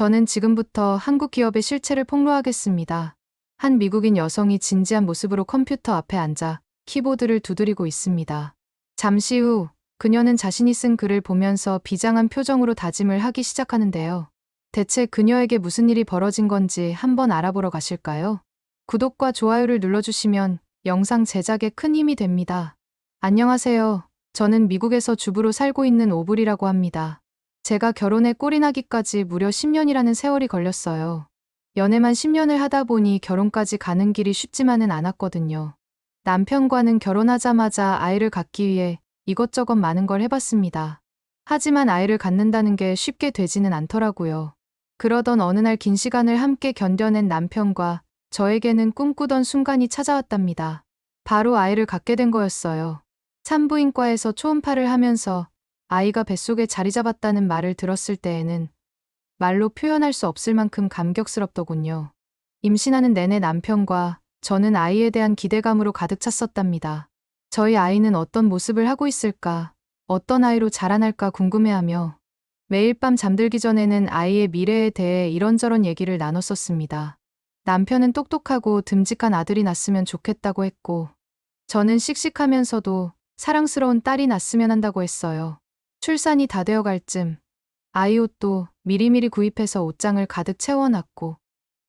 저는 지금부터 한국 기업의 실체를 폭로하겠습니다. 한 미국인 여성이 진지한 모습으로 컴퓨터 앞에 앉아 키보드를 두드리고 있습니다. 잠시 후 그녀는 자신이 쓴 글을 보면서 비장한 표정으로 다짐을 하기 시작하는데요. 대체 그녀에게 무슨 일이 벌어진 건지 한번 알아보러 가실까요? 구독과 좋아요를 눌러주시면 영상 제작에 큰 힘이 됩니다. 안녕하세요. 저는 미국에서 주부로 살고 있는 오블이라고 합니다. 제가 결혼에 꼴이 나기까지 무려 10년이라는 세월이 걸렸어요. 연애만 10년을 하다 보니 결혼까지 가는 길이 쉽지만은 않았거든요. 남편과는 결혼하자마자 아이를 갖기 위해 이것저것 많은 걸 해봤습니다. 하지만 아이를 갖는다는 게 쉽게 되지는 않더라고요. 그러던 어느 날 긴 시간을 함께 견뎌낸 남편과 저에게는 꿈꾸던 순간이 찾아왔답니다. 바로 아이를 갖게 된 거였어요. 산부인과에서 초음파를 하면서 아이가 뱃속에 자리 잡았다는 말을 들었을 때에는 말로 표현할 수 없을 만큼 감격스럽더군요. 임신하는 내내 남편과 저는 아이에 대한 기대감으로 가득 찼었답니다. 저희 아이는 어떤 모습을 하고 있을까, 어떤 아이로 자라날까 궁금해하며 매일 밤 잠들기 전에는 아이의 미래에 대해 이런저런 얘기를 나눴었습니다. 남편은 똑똑하고 듬직한 아들이 낳았으면 좋겠다고 했고, 저는 씩씩하면서도 사랑스러운 딸이 낳았으면 한다고 했어요. 출산이 다 되어갈 쯤 아이 옷도 미리미리 구입해서 옷장을 가득 채워놨고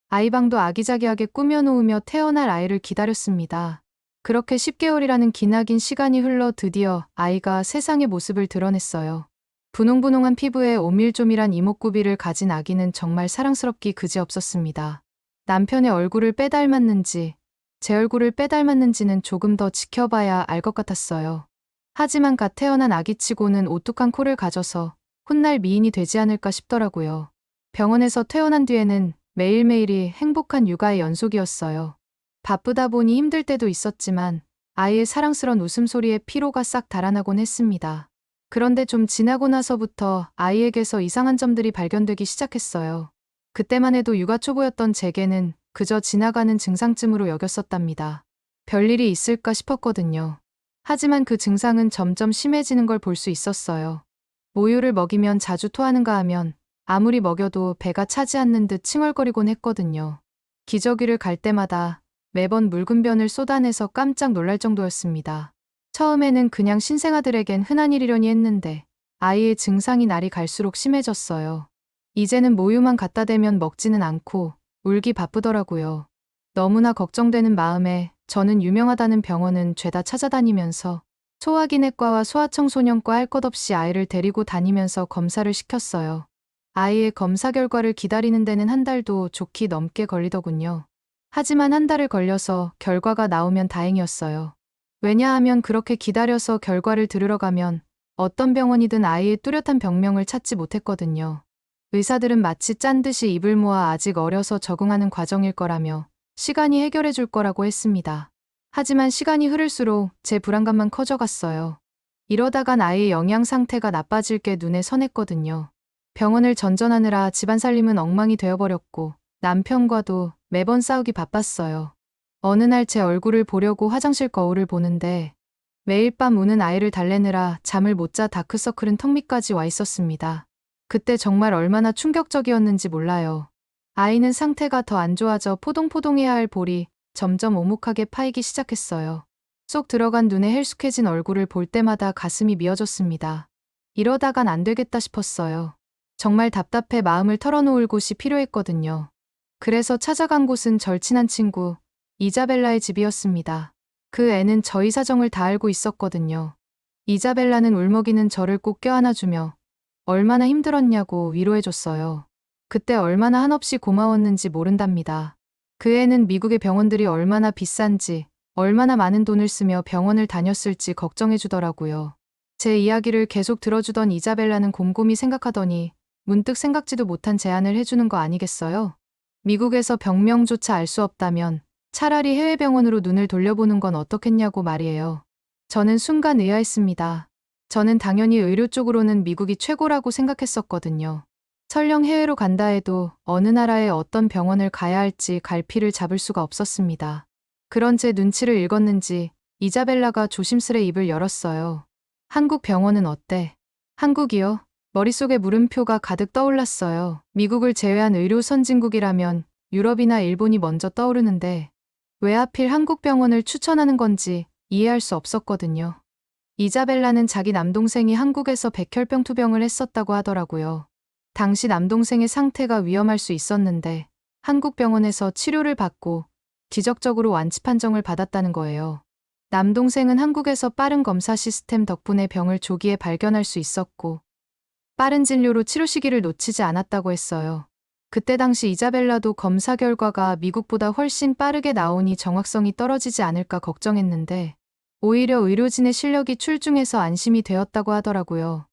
아이방도 아기자기하게 꾸며놓으며 태어날 아이를 기다렸습니다. 그렇게 10개월이라는 기나긴 시간이 흘러 드디어 아이가 세상의 모습을 드러냈어요. 분홍분홍한 피부에 오밀조밀한 이목구비를 가진 아기는 정말 사랑스럽기 그지없었습니다. 남편의 얼굴을 빼닮았는지 제 얼굴을 빼닮았는지는 조금 더 지켜봐야 알 것 같았어요. 하지만 갓 태어난 아기치고는 오뚝한 코를 가져서 훗날 미인이 되지 않을까 싶더라고요. 병원에서 퇴원한 뒤에는 매일매일이 행복한 육아의 연속이었어요. 바쁘다 보니 힘들 때도 있었지만 아이의 사랑스런 웃음소리에 피로가 싹 달아나곤 했습니다. 그런데 좀 지나고 나서부터 아이에게서 이상한 점들이 발견되기 시작했어요. 그때만 해도 육아 초보였던 제게는 그저 지나가는 증상쯤으로 여겼었답니다. 별일이 있을까 싶었거든요. 하지만 그 증상은 점점 심해지는 걸 볼 수 있었어요. 모유를 먹이면 자주 토하는가 하면 아무리 먹여도 배가 차지 않는 듯 칭얼거리곤 했거든요. 기저귀를 갈 때마다 매번 묽은 변을 쏟아내서 깜짝 놀랄 정도였습니다. 처음에는 그냥 신생아들에겐 흔한 일이려니 했는데 아이의 증상이 날이 갈수록 심해졌어요. 이제는 모유만 갖다 대면 먹지는 않고 울기 바쁘더라고요. 너무나 걱정되는 마음에 저는 유명하다는 병원은 죄다 찾아다니면서 소화기내과와 소아청소년과 할 것 없이 아이를 데리고 다니면서 검사를 시켰어요. 아이의 검사 결과를 기다리는 데는 한 달도 좋게 넘게 걸리더군요. 하지만 한 달을 걸려서 결과가 나오면 다행이었어요. 왜냐하면 그렇게 기다려서 결과를 들으러 가면 어떤 병원이든 아이의 뚜렷한 병명을 찾지 못했거든요. 의사들은 마치 짠 듯이 입을 모아 아직 어려서 적응하는 과정일 거라며 시간이 해결해 줄 거라고 했습니다. 하지만 시간이 흐를수록 제 불안감만 커져갔어요. 이러다간 아이의 영양 상태가 나빠질 게 눈에 선했거든요. 병원을 전전하느라 집안 살림은 엉망이 되어버렸고 남편과도 매번 싸우기 바빴어요. 어느 날 제 얼굴을 보려고 화장실 거울을 보는데 매일 밤 우는 아이를 달래느라 잠을 못 자 다크서클은 턱 밑까지 와 있었습니다. 그때 정말 얼마나 충격적이었는지 몰라요. 아이는 상태가 더 안 좋아져 포동포동해야 할 볼이 점점 오목하게 파이기 시작했어요. 쏙 들어간 눈에 헬쑥해진 얼굴을 볼 때마다 가슴이 미어졌습니다. 이러다간 안 되겠다 싶었어요. 정말 답답해 마음을 털어놓을 곳이 필요했거든요. 그래서 찾아간 곳은 절친한 친구, 이자벨라의 집이었습니다. 그 애는 저희 사정을 다 알고 있었거든요. 이자벨라는 울먹이는 저를 꼭 껴안아주며 얼마나 힘들었냐고 위로해줬어요. 그때 얼마나 한없이 고마웠는지 모른답니다. 그 애는 미국의 병원들이 얼마나 비싼지, 얼마나 많은 돈을 쓰며 병원을 다녔을지 걱정해주더라고요. 제 이야기를 계속 들어주던 이자벨라는 곰곰이 생각하더니 문득 생각지도 못한 제안을 해주는 거 아니겠어요? 미국에서 병명조차 알 수 없다면 차라리 해외 병원으로 눈을 돌려보는 건 어떻겠냐고 말이에요. 저는 순간 의아했습니다. 저는 당연히 의료 쪽으로는 미국이 최고라고 생각했었거든요. 설령 해외로 간다 해도 어느 나라의 어떤 병원을 가야 할지 갈피를 잡을 수가 없었습니다. 그런 제 눈치를 읽었는지 이자벨라가 조심스레 입을 열었어요. 한국 병원은 어때? 한국이요? 머릿속에 물음표가 가득 떠올랐어요. 미국을 제외한 의료 선진국이라면 유럽이나 일본이 먼저 떠오르는데 왜 하필 한국 병원을 추천하는 건지 이해할 수 없었거든요. 이자벨라는 자기 남동생이 한국에서 백혈병 투병을 했었다고 하더라고요. 당시 남동생의 상태가 위험할 수 있었는데 한국 병원에서 치료를 받고 기적적으로 완치 판정을 받았다는 거예요. 남동생은 한국에서 빠른 검사 시스템 덕분에 병을 조기에 발견할 수 있었고 빠른 진료로 치료 시기를 놓치지 않았다고 했어요. 그때 당시 이자벨라도 검사 결과가 미국보다 훨씬 빠르게 나오니 정확성이 떨어지지 않을까 걱정했는데 오히려 의료진의 실력이 출중해서 안심이 되었다고 하더라고요.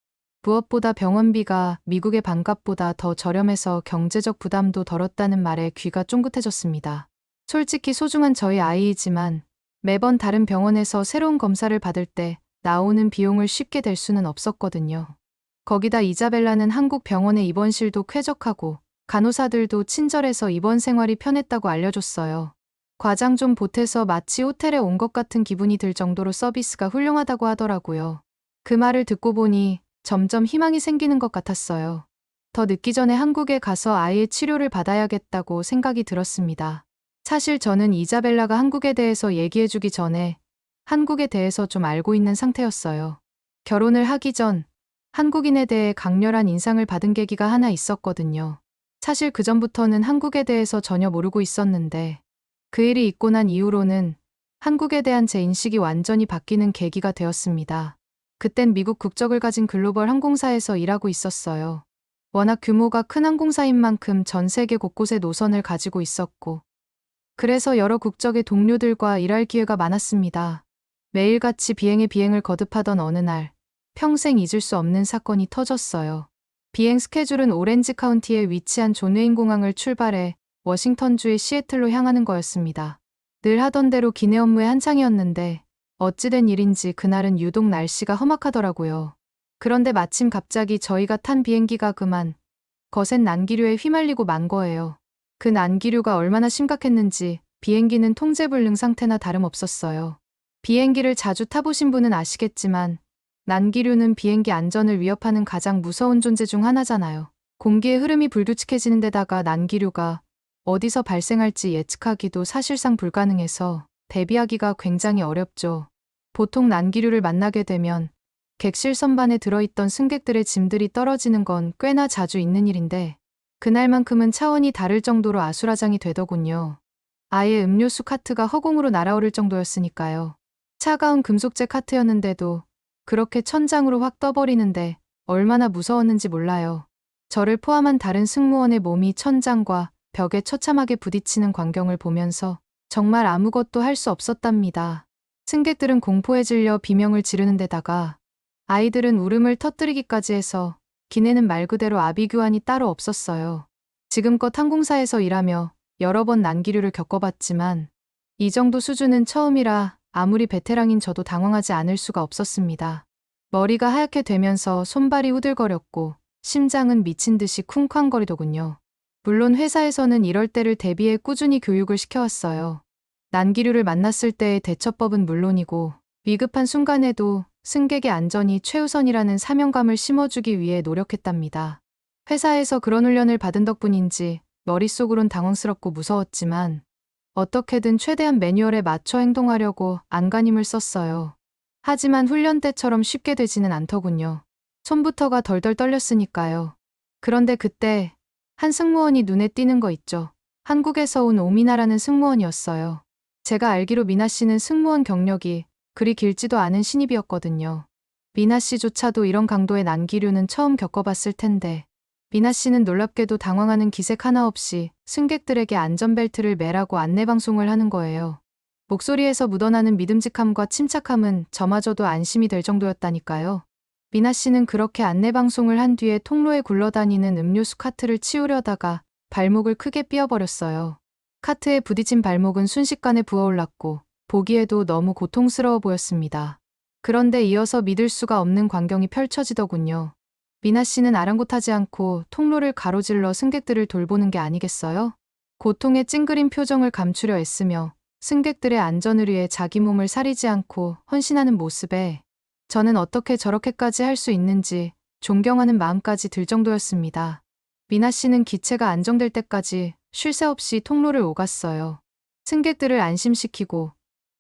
무엇보다 병원비가 미국의 반값보다 더 저렴해서 경제적 부담도 덜었다는 말에 귀가 쫑긋해졌습니다. 솔직히 소중한 저희 아이이지만 매번 다른 병원에서 새로운 검사를 받을 때 나오는 비용을 쉽게 댈 수는 없었거든요. 거기다 이자벨라는 한국 병원의 입원실도 쾌적하고 간호사들도 친절해서 입원 생활이 편했다고 알려줬어요. 과장 좀 보태서 마치 호텔에 온 것 같은 기분이 들 정도로 서비스가 훌륭하다고 하더라고요. 그 말을 듣고 보니 점점 희망이 생기는 것 같았어요. 더 늦기 전에 한국에 가서 아이의 치료를 받아야겠다고 생각이 들었습니다. 사실 저는 이자벨라가 한국에 대해서 얘기해주기 전에 한국에 대해서 좀 알고 있는 상태였어요. 결혼을 하기 전 한국인에 대해 강렬한 인상을 받은 계기가 하나 있었거든요. 사실 그전부터는 한국에 대해서 전혀 모르고 있었는데 그 일이 있고 난 이후로는 한국에 대한 제 인식이 완전히 바뀌는 계기가 되었습니다. 그땐 미국 국적을 가진 글로벌 항공사에서 일하고 있었어요. 워낙 규모가 큰 항공사인 만큼 전 세계 곳곳에 노선을 가지고 있었고 그래서 여러 국적의 동료들과 일할 기회가 많았습니다. 매일같이 비행에 비행을 거듭하던 어느 날, 평생 잊을 수 없는 사건이 터졌어요. 비행 스케줄은 오렌지 카운티에 위치한 존웨인 공항을 출발해 워싱턴주의 시애틀로 향하는 거였습니다. 늘 하던 대로 기내 업무의 한창이었는데 어찌된 일인지 그날은 유독 날씨가 험악하더라고요. 그런데 마침 갑자기 저희가 탄 비행기가 그만 거센 난기류에 휘말리고 만 거예요. 그 난기류가 얼마나 심각했는지 비행기는 통제불능 상태나 다름없었어요. 비행기를 자주 타보신 분은 아시겠지만 난기류는 비행기 안전을 위협하는 가장 무서운 존재 중 하나잖아요. 공기의 흐름이 불규칙해지는 데다가 난기류가 어디서 발생할지 예측하기도 사실상 불가능해서 대비하기가 굉장히 어렵죠. 보통 난기류를 만나게 되면 객실 선반에 들어있던 승객들의 짐들이 떨어지는 건 꽤나 자주 있는 일인데 그날만큼은 차원이 다를 정도로 아수라장이 되더군요. 아예 음료수 카트가 허공으로 날아오를 정도였으니까요. 차가운 금속재 카트였는데도 그렇게 천장으로 확 떠버리는데 얼마나 무서웠는지 몰라요. 저를 포함한 다른 승무원의 몸이 천장과 벽에 처참하게 부딪히는 광경을 보면서 정말 아무것도 할 수 없었답니다. 승객들은 공포에 질려 비명을 지르는 데다가 아이들은 울음을 터뜨리기까지 해서 기내는 말 그대로 아비규환이 따로 없었어요. 지금껏 항공사에서 일하며 여러 번 난기류를 겪어봤지만 이 정도 수준은 처음이라 아무리 베테랑인 저도 당황하지 않을 수가 없었습니다. 머리가 하얗게 되면서 손발이 후들거렸고 심장은 미친 듯이 쿵쾅거리더군요. 물론 회사에서는 이럴 때를 대비해 꾸준히 교육을 시켜왔어요. 난기류를 만났을 때의 대처법은 물론이고 위급한 순간에도 승객의 안전이 최우선이라는 사명감을 심어주기 위해 노력했답니다. 회사에서 그런 훈련을 받은 덕분인지 머릿속으론 당황스럽고 무서웠지만 어떻게든 최대한 매뉴얼에 맞춰 행동하려고 안간힘을 썼어요. 하지만 훈련 때처럼 쉽게 되지는 않더군요. 손부터가 덜덜 떨렸으니까요. 그런데 그때 한 승무원이 눈에 띄는 거 있죠. 한국에서 온 오미나라는 승무원이었어요. 제가 알기로 미나 씨는 승무원 경력이 그리 길지도 않은 신입이었거든요. 미나 씨조차도 이런 강도의 난기류는 처음 겪어봤을 텐데 미나 씨는 놀랍게도 당황하는 기색 하나 없이 승객들에게 안전벨트를 매라고 안내방송을 하는 거예요. 목소리에서 묻어나는 믿음직함과 침착함은 저마저도 안심이 될 정도였다니까요. 미나 씨는 그렇게 안내방송을 한 뒤에 통로에 굴러다니는 음료수 카트를 치우려다가 발목을 크게 삐어버렸어요. 카트에 부딪힌 발목은 순식간에 부어올랐고 보기에도 너무 고통스러워 보였습니다. 그런데 이어서 믿을 수가 없는 광경이 펼쳐지더군요. 미나 씨는 아랑곳하지 않고 통로를 가로질러 승객들을 돌보는 게 아니겠어요? 고통의 찡그린 표정을 감추려 애쓰며 승객들의 안전을 위해 자기 몸을 사리지 않고 헌신하는 모습에 저는 어떻게 저렇게까지 할 수 있는지 존경하는 마음까지 들 정도였습니다. 미나 씨는 기체가 안정될 때까지 쉴 새 없이 통로를 오갔어요. 승객들을 안심시키고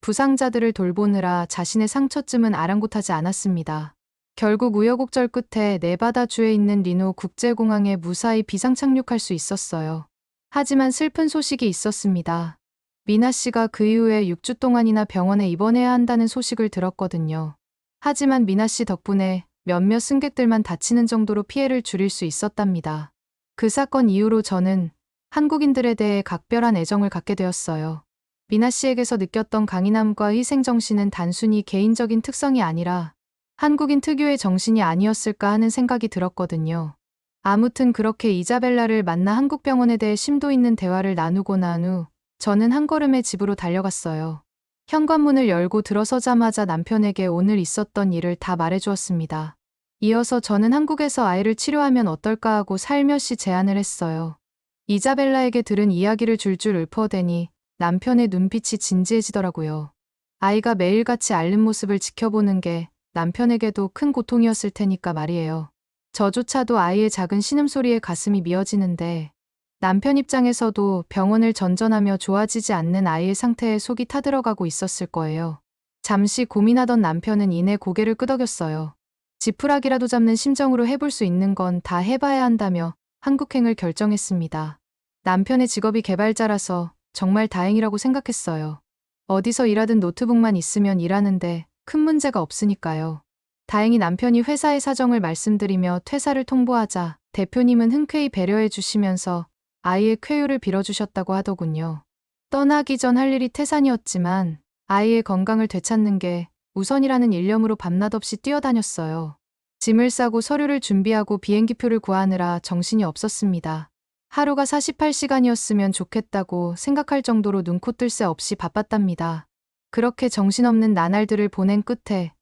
부상자들을 돌보느라 자신의 상처쯤은 아랑곳하지 않았습니다. 결국 우여곡절 끝에 네바다 주에 있는 리노 국제공항에 무사히 비상 착륙할 수 있었어요. 하지만 슬픈 소식이 있었습니다. 미나 씨가 그 이후에 6주 동안이나 병원에 입원해야 한다는 소식을 들었거든요. 하지만 미나 씨 덕분에 몇몇 승객들만 다치는 정도로 피해를 줄일 수 있었답니다. 그 사건 이후로 저는 한국인들에 대해 각별한 애정을 갖게 되었어요. 미나 씨에게서 느꼈던 강인함과 희생정신은 단순히 개인적인 특성이 아니라 한국인 특유의 정신이 아니었을까 하는 생각이 들었거든요. 아무튼 그렇게 이자벨라를 만나 한국병원에 대해 심도 있는 대화를 나누고 난 후 저는 한 걸음에 집으로 달려갔어요. 현관문을 열고 들어서자마자 남편에게 오늘 있었던 일을 다 말해주었습니다. 이어서 저는 한국에서 아이를 치료하면 어떨까 하고 살며시 제안을 했어요. 이자벨라에게 들은 이야기를 줄줄 읊어대니 남편의 눈빛이 진지해지더라고요. 아이가 매일같이 앓는 모습을 지켜보는 게 남편에게도 큰 고통이었을 테니까 말이에요. 저조차도 아이의 작은 신음소리에 가슴이 미어지는데 남편 입장에서도 병원을 전전하며 좋아지지 않는 아이의 상태에 속이 타들어가고 있었을 거예요. 잠시 고민하던 남편은 이내 고개를 끄덕였어요. 지푸라기라도 잡는 심정으로 해볼 수 있는 건 다 해봐야 한다며 한국행을 결정했습니다. 남편의 직업이 개발자라서 정말 다행이라고 생각했어요. 어디서 일하든 노트북만 있으면 일하는데 큰 문제가 없으니까요. 다행히 남편이 회사의 사정을 말씀드리며 퇴사를 통보하자 대표님은 흔쾌히 배려해 주시면서 아이의 쾌유를 빌어주셨다고 하더군요. 떠나기 전 할 일이 태산이었지만 아이의 건강을 되찾는 게 우선이라는 일념으로 밤낮 없이 뛰어다녔어요. 짐을 싸고 서류를 준비하고 비행기표를 구하느라 정신이 없었습니다. 하루가 48시간이었으면 좋겠다고 생각할 정도로 눈코 뜰 새 없이 바빴답니다. 그렇게 정신없는 나날들을 보낸 끝에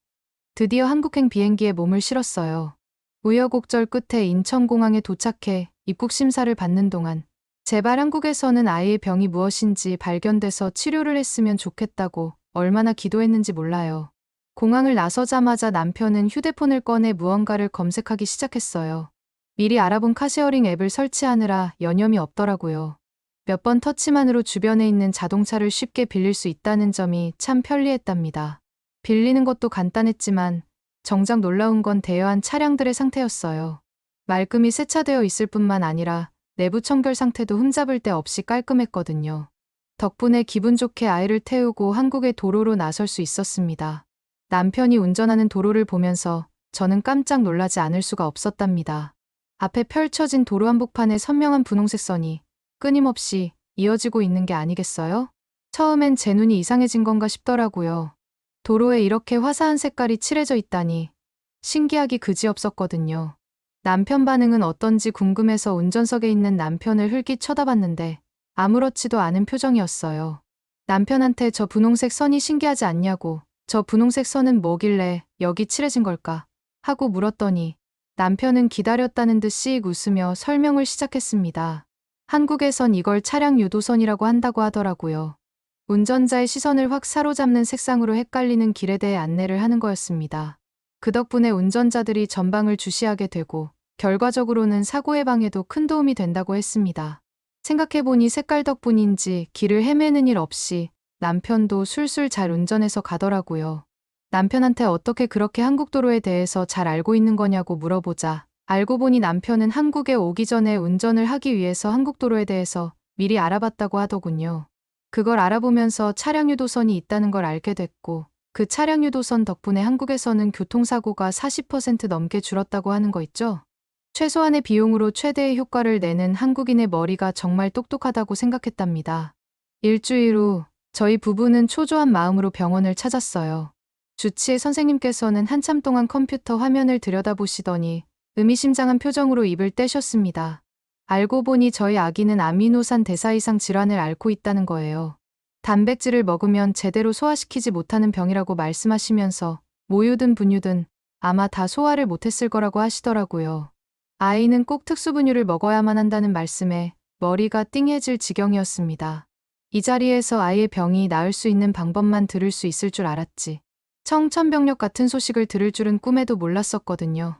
드디어 한국행 비행기에 몸을 실었어요. 우여곡절 끝에 인천공항에 도착해 입국 심사를 받는 동안 제발 한국에서는 아이의 병이 무엇인지 발견돼서 치료를 했으면 좋겠다고 얼마나 기도했는지 몰라요. 공항을 나서자마자 남편은 휴대폰을 꺼내 무언가를 검색하기 시작했어요. 미리 알아본 카쉐어링 앱을 설치하느라 여념이 없더라고요. 몇 번 터치만으로 주변에 있는 자동차를 쉽게 빌릴 수 있다는 점이 참 편리했답니다. 빌리는 것도 간단했지만 정작 놀라운 건 대여한 차량들의 상태였어요. 말끔히 세차되어 있을 뿐만 아니라 내부 청결 상태도 흠잡을 데 없이 깔끔했거든요. 덕분에 기분 좋게 아이를 태우고 한국의 도로로 나설 수 있었습니다. 남편이 운전하는 도로를 보면서 저는 깜짝 놀라지 않을 수가 없었답니다. 앞에 펼쳐진 도로 한복판에 선명한 분홍색 선이 끊임없이 이어지고 있는 게 아니겠어요? 처음엔 제 눈이 이상해진 건가 싶더라고요. 도로에 이렇게 화사한 색깔이 칠해져 있다니 신기하기 그지없었거든요. 남편 반응은 어떤지 궁금해서 운전석에 있는 남편을 흘깃 쳐다봤는데 아무렇지도 않은 표정이었어요. 남편한테 저 분홍색 선이 신기하지 않냐고 저 분홍색 선은 뭐길래 여기 칠해진 걸까 하고 물었더니 남편은 기다렸다는 듯이 웃으며 설명을 시작했습니다. 한국에선 이걸 차량 유도선이라고 한다고 하더라고요. 운전자의 시선을 확 사로잡는 색상으로 헷갈리는 길에 대해 안내를 하는 거였습니다. 그 덕분에 운전자들이 전방을 주시하게 되고 결과적으로는 사고 예방에도 큰 도움이 된다고 했습니다. 생각해보니 색깔 덕분인지 길을 헤매는 일 없이 남편도 술술 잘 운전해서 가더라고요. 남편한테 어떻게 그렇게 한국 도로에 대해서 잘 알고 있는 거냐고 물어보자 알고 보니 남편은 한국에 오기 전에 운전을 하기 위해서 한국 도로에 대해서 미리 알아봤다고 하더군요. 그걸 알아보면서 차량 유도선이 있다는 걸 알게 됐고 그 차량 유도선 덕분에 한국에서는 교통사고가 40% 넘게 줄었다고 하는 거 있죠? 최소한의 비용으로 최대의 효과를 내는 한국인의 머리가 정말 똑똑하다고 생각했답니다. 일주일 후 저희 부부는 초조한 마음으로 병원을 찾았어요. 주치의 선생님께서는 한참 동안 컴퓨터 화면을 들여다보시더니 의미심장한 표정으로 입을 떼셨습니다. 알고 보니 저희 아기는 아미노산 대사 이상 질환을 앓고 있다는 거예요. 단백질을 먹으면 제대로 소화시키지 못하는 병이라고 말씀하시면서 모유든 분유든 아마 다 소화를 못했을 거라고 하시더라고요. 아이는 꼭 특수분유를 먹어야만 한다는 말씀에 머리가 띵해질 지경이었습니다. 이 자리에서 아이의 병이 나을 수 있는 방법만 들을 수 있을 줄 알았지. 청천벽력 같은 소식을 들을 줄은 꿈에도 몰랐었거든요.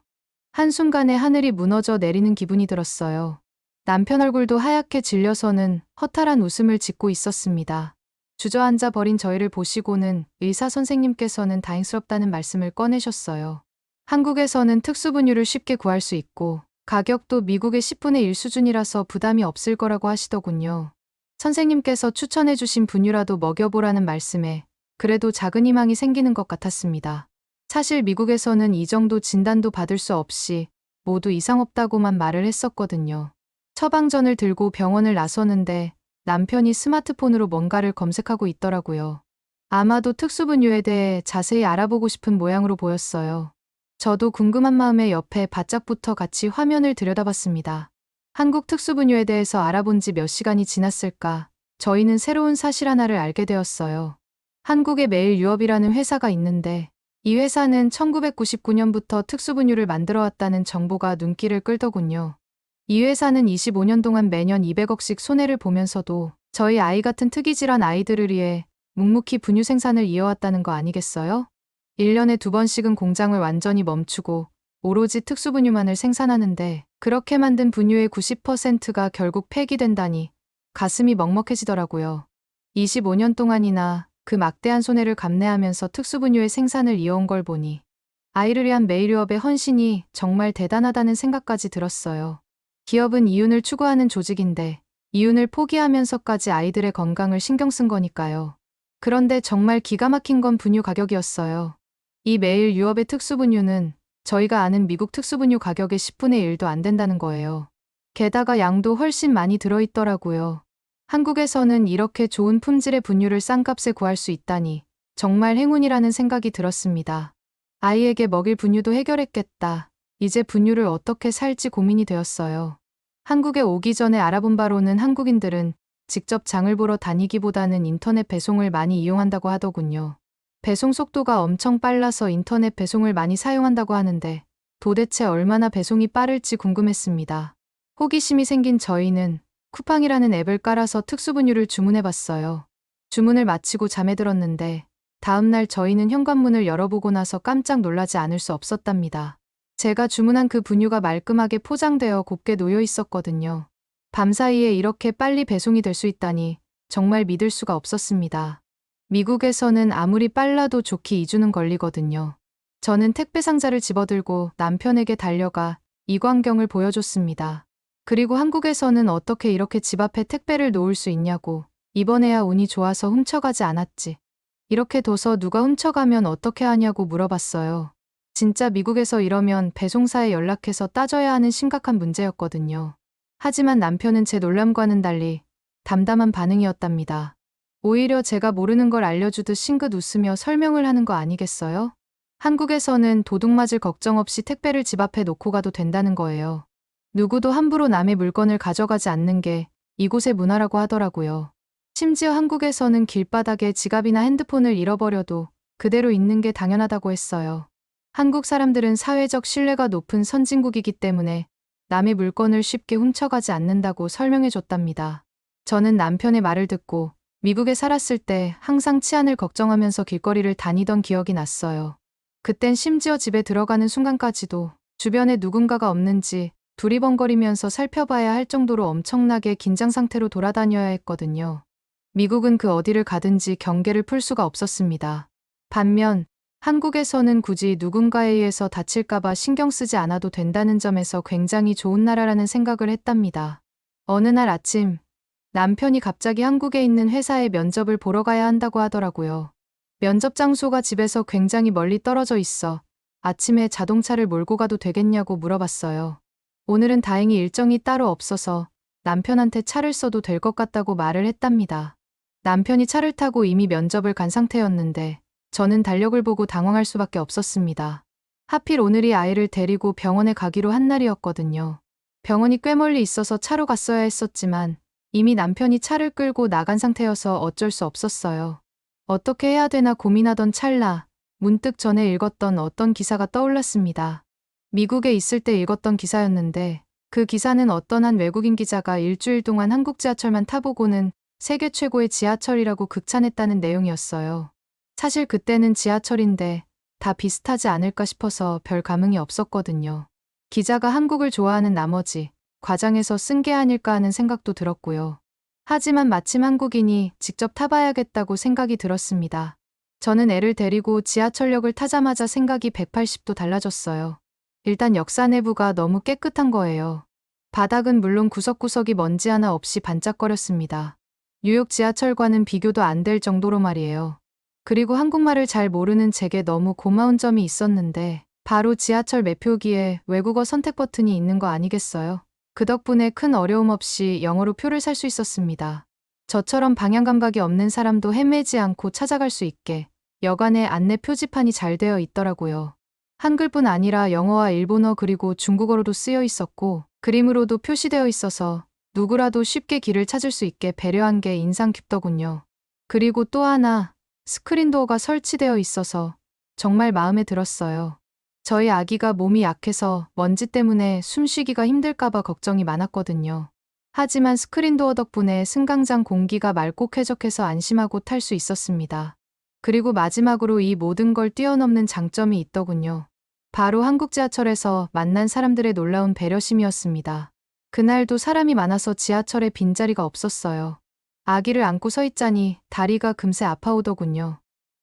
한순간에 하늘이 무너져 내리는 기분이 들었어요. 남편 얼굴도 하얗게 질려서는 허탈한 웃음을 짓고 있었습니다. 주저앉아 버린 저희를 보시고는 의사 선생님께서는 다행스럽다는 말씀을 꺼내셨어요. 한국에서는 특수분유를 쉽게 구할 수 있고 가격도 미국의 10분의 1 수준이라서 부담이 없을 거라고 하시더군요. 선생님께서 추천해 주신 분유라도 먹여보라는 말씀에 그래도 작은 희망이 생기는 것 같았습니다. 사실 미국에서는 이 정도 진단도 받을 수 없이 모두 이상 없다고만 말을 했었거든요. 처방전을 들고 병원을 나서는데 남편이 스마트폰으로 뭔가를 검색하고 있더라고요. 아마도 특수분유에 대해 자세히 알아보고 싶은 모양으로 보였어요. 저도 궁금한 마음에 옆에 바짝부터 같이 화면을 들여다봤습니다. 한국 특수분유에 대해서 알아본 지 몇 시간이 지났을까 저희는 새로운 사실 하나를 알게 되었어요. 한국에 매일 유업이라는 회사가 있는데 이 회사는 1999년부터 특수분유를 만들어 왔다는 정보가 눈길을 끌더군요. 이 회사는 25년 동안 매년 200억씩 손해를 보면서도 저희 아이 같은 특이질환 아이들을 위해 묵묵히 분유 생산을 이어왔다는 거 아니겠어요? 1년에 두 번씩은 공장을 완전히 멈추고 오로지 특수분유만을 생산하는데 그렇게 만든 분유의 90%가 결국 폐기된다니 가슴이 먹먹해지더라고요. 25년 동안이나 그 막대한 손해를 감내하면서 특수분유의 생산을 이어온 걸 보니 아이를 위한 매일유업의 헌신이 정말 대단하다는 생각까지 들었어요. 기업은 이윤을 추구하는 조직인데 이윤을 포기하면서까지 아이들의 건강을 신경 쓴 거니까요. 그런데 정말 기가 막힌 건 분유 가격이었어요. 이 매일 유업의 특수분유는 저희가 아는 미국 특수분유 가격의 10분의 1도 안 된다는 거예요. 게다가 양도 훨씬 많이 들어있더라고요. 한국에서는 이렇게 좋은 품질의 분유를 싼 값에 구할 수 있다니 정말 행운이라는 생각이 들었습니다. 아이에게 먹일 분유도 해결했겠다. 이제 분유를 어떻게 살지 고민이 되었어요. 한국에 오기 전에 알아본 바로는 한국인들은 직접 장을 보러 다니기보다는 인터넷 배송을 많이 이용한다고 하더군요. 배송 속도가 엄청 빨라서 인터넷 배송을 많이 사용한다고 하는데 도대체 얼마나 배송이 빠를지 궁금했습니다. 호기심이 생긴 저희는 쿠팡이라는 앱을 깔아서 특수분유를 주문해 봤어요. 주문을 마치고 잠에 들었는데 다음날 저희는 현관문을 열어보고 나서 깜짝 놀라지 않을 수 없었답니다. 제가 주문한 그 분유가 말끔하게 포장되어 곱게 놓여 있었거든요. 밤사이에 이렇게 빨리 배송이 될 수 있다니 정말 믿을 수가 없었습니다. 미국에서는 아무리 빨라도 좋게 2주는 걸리거든요. 저는 택배 상자를 집어들고 남편에게 달려가 이 광경을 보여줬습니다. 그리고 한국에서는 어떻게 이렇게 집 앞에 택배를 놓을 수 있냐고 이번에야 운이 좋아서 훔쳐가지 않았지. 이렇게 둬서 누가 훔쳐가면 어떻게 하냐고 물어봤어요. 진짜 미국에서 이러면 배송사에 연락해서 따져야 하는 심각한 문제였거든요. 하지만 남편은 제 놀람과는 달리 담담한 반응이었답니다. 오히려 제가 모르는 걸 알려주듯 싱긋 웃으며 설명을 하는 거 아니겠어요? 한국에서는 도둑 맞을 걱정 없이 택배를 집 앞에 놓고 가도 된다는 거예요. 누구도 함부로 남의 물건을 가져가지 않는 게 이곳의 문화라고 하더라고요. 심지어 한국에서는 길바닥에 지갑이나 핸드폰을 잃어버려도 그대로 있는 게 당연하다고 했어요. 한국 사람들은 사회적 신뢰가 높은 선진국이기 때문에 남의 물건을 쉽게 훔쳐가지 않는다고 설명해 줬답니다. 저는 남편의 말을 듣고 미국에 살았을 때 항상 치안을 걱정하면서 길거리를 다니던 기억이 났어요. 그땐 심지어 집에 들어가는 순간까지도 주변에 누군가가 없는지 두리번거리면서 살펴봐야 할 정도로 엄청나게 긴장 상태로 돌아다녀야 했거든요. 미국은 그 어디를 가든지 경계를 풀 수가 없었습니다. 반면 한국에서는 굳이 누군가에 의해서 다칠까봐 신경 쓰지 않아도 된다는 점에서 굉장히 좋은 나라라는 생각을 했답니다. 어느 날 아침 남편이 갑자기 한국에 있는 회사에 면접을 보러 가야 한다고 하더라고요. 면접 장소가 집에서 굉장히 멀리 떨어져 있어 아침에 자동차를 몰고 가도 되겠냐고 물어봤어요. 오늘은 다행히 일정이 따로 없어서 남편한테 차를 써도 될 것 같다고 말을 했답니다. 남편이 차를 타고 이미 면접을 간 상태였는데 저는 달력을 보고 당황할 수밖에 없었습니다. 하필 오늘이 아이를 데리고 병원에 가기로 한 날이었거든요. 병원이 꽤 멀리 있어서 차로 갔어야 했었지만 이미 남편이 차를 끌고 나간 상태여서 어쩔 수 없었어요. 어떻게 해야 되나 고민하던 찰나 문득 전에 읽었던 어떤 기사가 떠올랐습니다. 미국에 있을 때 읽었던 기사였는데 그 기사는 어떤 한 외국인 기자가 일주일 동안 한국 지하철만 타보고는 세계 최고의 지하철이라고 극찬했다는 내용이었어요. 사실 그때는 지하철인데 다 비슷하지 않을까 싶어서 별 감흥이 없었거든요. 기자가 한국을 좋아하는 나머지 과장해서 쓴 게 아닐까 하는 생각도 들었고요. 하지만 마침 한국인이 직접 타봐야겠다고 생각이 들었습니다. 저는 애를 데리고 지하철역을 타자마자 생각이 180도 달라졌어요. 일단 역사 내부가 너무 깨끗한 거예요. 바닥은 물론 구석구석이 먼지 하나 없이 반짝거렸습니다. 뉴욕 지하철과는 비교도 안 될 정도로 말이에요. 그리고 한국말을 잘 모르는 제게 너무 고마운 점이 있었는데 바로 지하철 매표기에 외국어 선택 버튼이 있는 거 아니겠어요? 그 덕분에 큰 어려움 없이 영어로 표를 살 수 있었습니다. 저처럼 방향 감각이 없는 사람도 헤매지 않고 찾아갈 수 있게 여간에 안내 표지판이 잘 되어 있더라고요. 한글뿐 아니라 영어와 일본어 그리고 중국어로도 쓰여 있었고 그림으로도 표시되어 있어서 누구라도 쉽게 길을 찾을 수 있게 배려한 게 인상 깊더군요. 그리고 또 하나 스크린 도어가 설치되어 있어서 정말 마음에 들었어요. 저희 아기가 몸이 약해서 먼지 때문에 숨쉬기가 힘들까봐 걱정이 많았거든요. 하지만 스크린도어 덕분에 승강장 공기가 맑고 쾌적해서 안심하고 탈 수 있었습니다. 그리고 마지막으로 이 모든 걸 뛰어넘는 장점이 있더군요. 바로 한국 지하철에서 만난 사람들의 놀라운 배려심이었습니다. 그날도 사람이 많아서 지하철에 빈자리가 없었어요. 아기를 안고 서 있자니 다리가 금세 아파오더군요.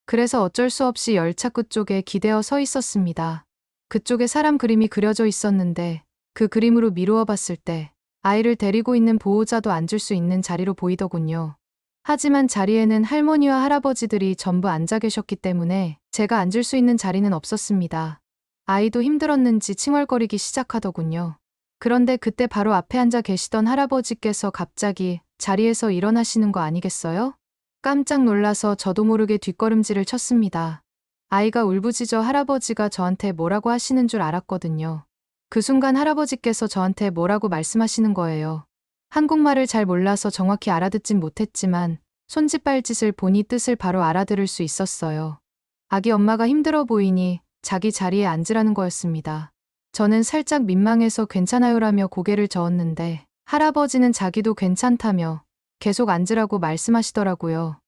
그래서 어쩔 수 없이 열차 끝쪽에 기대어 서 있었습니다. 그쪽에 사람 그림이 그려져 있었는데 그 그림으로 미루어 봤을 때 아이를 데리고 있는 보호자도 앉을 수 있는 자리로 보이더군요. 하지만 자리에는 할머니와 할아버지들이 전부 앉아 계셨기 때문에 제가 앉을 수 있는 자리는 없었습니다. 아이도 힘들었는지 칭얼거리기 시작하더군요. 그런데 그때 바로 앞에 앉아 계시던 할아버지께서 갑자기 자리에서 일어나시는 거 아니겠어요? 깜짝 놀라서 저도 모르게 뒷걸음질을 쳤습니다. 아이가 울부짖어 할아버지가 저한테 뭐라고 하시는 줄 알았거든요. 그 순간 할아버지께서 저한테 뭐라고 말씀하시는 거예요. 한국말을 잘 몰라서 정확히 알아듣진 못했지만 손짓발짓을 보니 뜻을 바로 알아들을 수 있었어요. 아기 엄마가 힘들어 보이니 자기 자리에 앉으라는 거였습니다. 저는 살짝 민망해서 괜찮아요라며 고개를 저었는데 할아버지는 자기도 괜찮다며 계속 앉으라고 말씀하시더라고요.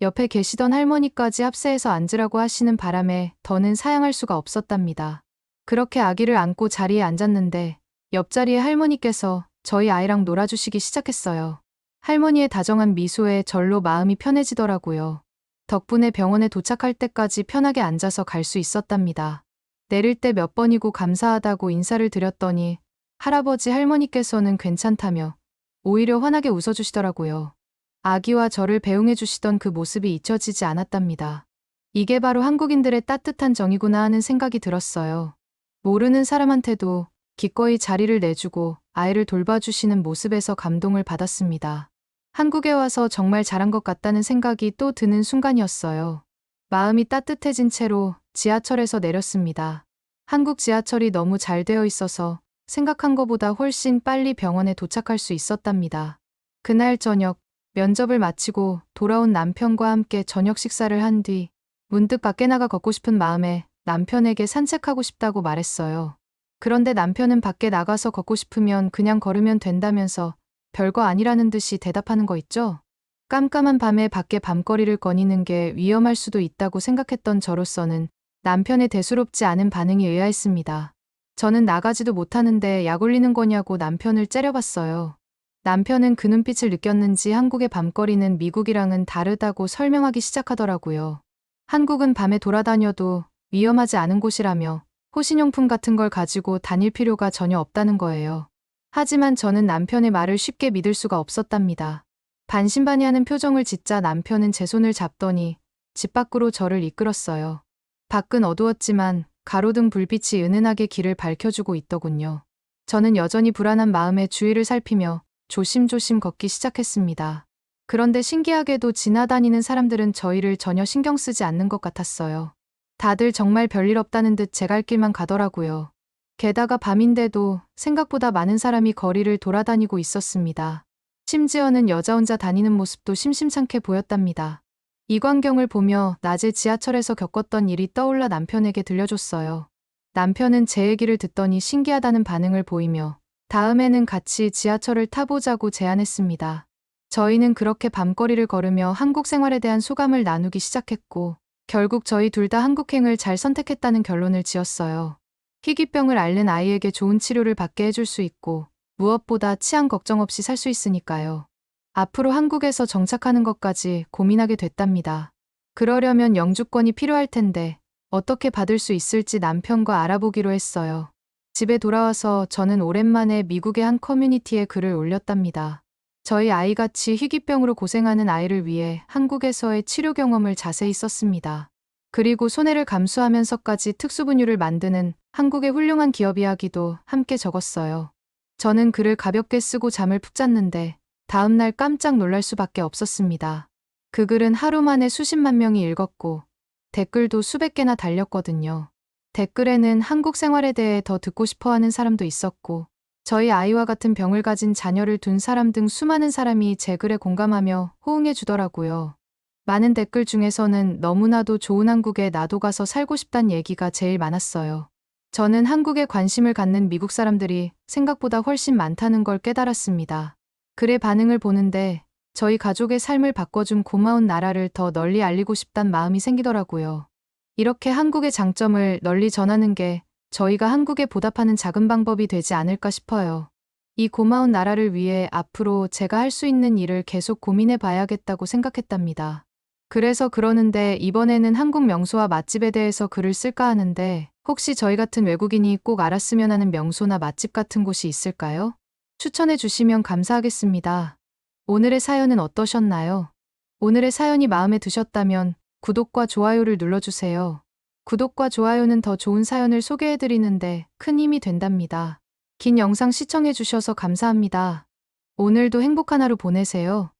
옆에 계시던 할머니까지 합세해서 앉으라고 하시는 바람에 더는 사양할 수가 없었답니다. 그렇게 아기를 안고 자리에 앉았는데 옆자리에 할머니께서 저희 아이랑 놀아주시기 시작했어요. 할머니의 다정한 미소에 절로 마음이 편해지더라고요. 덕분에 병원에 도착할 때까지 편하게 앉아서 갈 수 있었답니다. 내릴 때 몇 번이고 감사하다고 인사를 드렸더니 할아버지 할머니께서는 괜찮다며 오히려 환하게 웃어주시더라고요. 아기와 저를 배웅해 주시던 그 모습이 잊혀지지 않았답니다. 이게 바로 한국인들의 따뜻한 정이구나 하는 생각이 들었어요. 모르는 사람한테도 기꺼이 자리를 내주고 아이를 돌봐주시는 모습에서 감동을 받았습니다. 한국에 와서 정말 잘한 것 같다는 생각이 또 드는 순간이었어요. 마음이 따뜻해진 채로 지하철에서 내렸습니다. 한국 지하철이 너무 잘 되어 있어서 생각한 것보다 훨씬 빨리 병원에 도착할 수 있었답니다. 그날 저녁 면접을 마치고 돌아온 남편과 함께 저녁 식사를 한 뒤 문득 밖에 나가 걷고 싶은 마음에 남편에게 산책하고 싶다고 말했어요. 그런데 남편은 밖에 나가서 걷고 싶으면 그냥 걸으면 된다면서 별거 아니라는 듯이 대답하는 거 있죠? 깜깜한 밤에 밖에 밤거리를 거니는 게 위험할 수도 있다고 생각했던 저로서는 남편의 대수롭지 않은 반응이 의아했습니다. 저는 나가지도 못하는데 약 올리는 거냐고 남편을 째려봤어요. 남편은 그 눈빛을 느꼈는지 한국의 밤거리는 미국이랑은 다르다고 설명하기 시작하더라고요. 한국은 밤에 돌아다녀도 위험하지 않은 곳이라며 호신용품 같은 걸 가지고 다닐 필요가 전혀 없다는 거예요. 하지만 저는 남편의 말을 쉽게 믿을 수가 없었답니다. 반신반의하는 표정을 짓자 남편은 제 손을 잡더니 집 밖으로 저를 이끌었어요. 밖은 어두웠지만 가로등 불빛이 은은하게 길을 밝혀주고 있더군요. 저는 여전히 불안한 마음에 주위를 살피며 조심조심 걷기 시작했습니다. 그런데 신기하게도 지나다니는 사람들은 저희를 전혀 신경 쓰지 않는 것 같았어요. 다들 정말 별일 없다는 듯 제 갈 길만 가더라고요. 게다가 밤인데도 생각보다 많은 사람이 거리를 돌아다니고 있었습니다. 심지어는 여자 혼자 다니는 모습도 심심찮게 보였답니다. 이 광경을 보며 낮에 지하철에서 겪었던 일이 떠올라 남편에게 들려줬어요. 남편은 제 얘기를 듣더니 신기하다는 반응을 보이며 다음에는 같이 지하철을 타보자고 제안했습니다. 저희는 그렇게 밤거리를 걸으며 한국 생활에 대한 소감을 나누기 시작했고, 결국 저희 둘 다 한국행을 잘 선택했다는 결론을 지었어요. 희귀병을 앓는 아이에게 좋은 치료를 받게 해줄 수 있고 무엇보다 치안 걱정 없이 살 수 있으니까요. 앞으로 한국에서 정착하는 것까지 고민하게 됐답니다. 그러려면 영주권이 필요할 텐데 어떻게 받을 수 있을지 남편과 알아보기로 했어요. 집에 돌아와서 저는 오랜만에 미국의 한 커뮤니티에 글을 올렸답니다. 저희 아이같이 희귀병으로 고생하는 아이를 위해 한국에서의 치료 경험을 자세히 썼습니다. 그리고 손해를 감수하면서까지 특수분유를 만드는 한국의 훌륭한 기업 이야기도 함께 적었어요. 저는 글을 가볍게 쓰고 잠을 푹 잤는데 다음날 깜짝 놀랄 수밖에 없었습니다. 그 글은 하루 만에 수십만 명이 읽었고 댓글도 수백 개나 달렸거든요. 댓글에는 한국 생활에 대해 더 듣고 싶어 하는 사람도 있었고 저희 아이와 같은 병을 가진 자녀를 둔 사람 등 수많은 사람이 제 글에 공감하며 호응해 주더라고요. 많은 댓글 중에서는 너무나도 좋은 한국에 나도 가서 살고 싶단 얘기가 제일 많았어요. 저는 한국에 관심을 갖는 미국 사람들이 생각보다 훨씬 많다는 걸 깨달았습니다. 글의 반응을 보는데 저희 가족의 삶을 바꿔준 고마운 나라를 더 널리 알리고 싶단 마음이 생기더라고요. 이렇게 한국의 장점을 널리 전하는 게 저희가 한국에 보답하는 작은 방법이 되지 않을까 싶어요. 이 고마운 나라를 위해 앞으로 제가 할 수 있는 일을 계속 고민해 봐야겠다고 생각했답니다. 그래서 그러는데 이번에는 한국 명소와 맛집에 대해서 글을 쓸까 하는데 혹시 저희 같은 외국인이 꼭 알았으면 하는 명소나 맛집 같은 곳이 있을까요? 추천해 주시면 감사하겠습니다. 오늘의 사연은 어떠셨나요? 오늘의 사연이 마음에 드셨다면 구독과 좋아요를 눌러주세요. 구독과 좋아요는 더 좋은 사연을 소개해드리는데 큰 힘이 된답니다. 긴 영상 시청해주셔서 감사합니다. 오늘도 행복한 하루 보내세요.